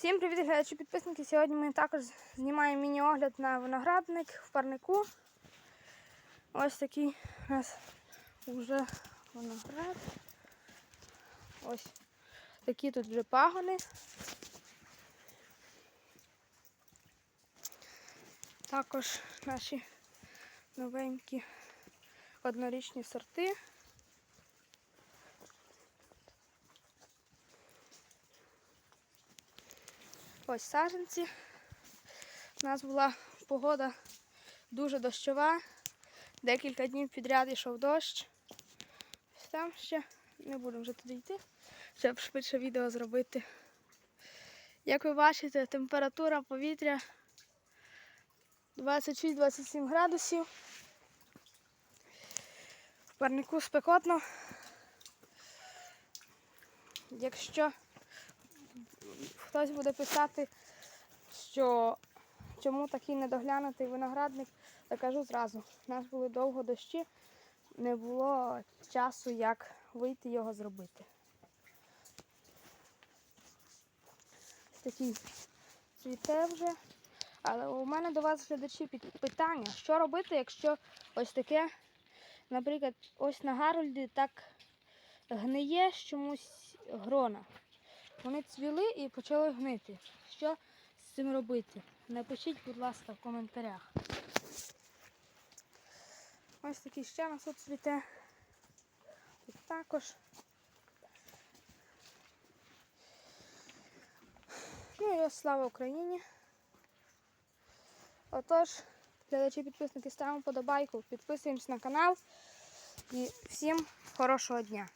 Всім привіт, глядачі підписники. Сьогодні ми також знімаємо міні-огляд на виноградник в парнику. Ось такий у нас вже виноград. Ось такі тут вже пагони. Також наші новенькі однорічні сорти. Ось саджанці. У нас була погода дуже дощова. Декілька днів підряд йшов дощ. Там ще не будемо вже туди йти, щоб швидше відео зробити. Як ви бачите, температура повітря 26-27 градусів. В парнику спекотно. Якщо хтось буде писати, що чому такий недоглянутий виноградник, то кажу зразу. У нас були довго дощі, не було часу, як вийти його зробити. Такий цвіте вже. Але у мене до вас глядачі питання, що робити, якщо ось таке, наприклад, ось на Гарольді так гниє чомусь грона. Вони цвіли і почали гнити. Що з цим робити? Напишіть, будь ласка, в коментарях. Ось такий ще нас тут цвіте. Тут також. Ну і ось слава Україні. Отож, глядачі підписники, ставимо подобайку, підписуємось на канал і всім хорошого дня.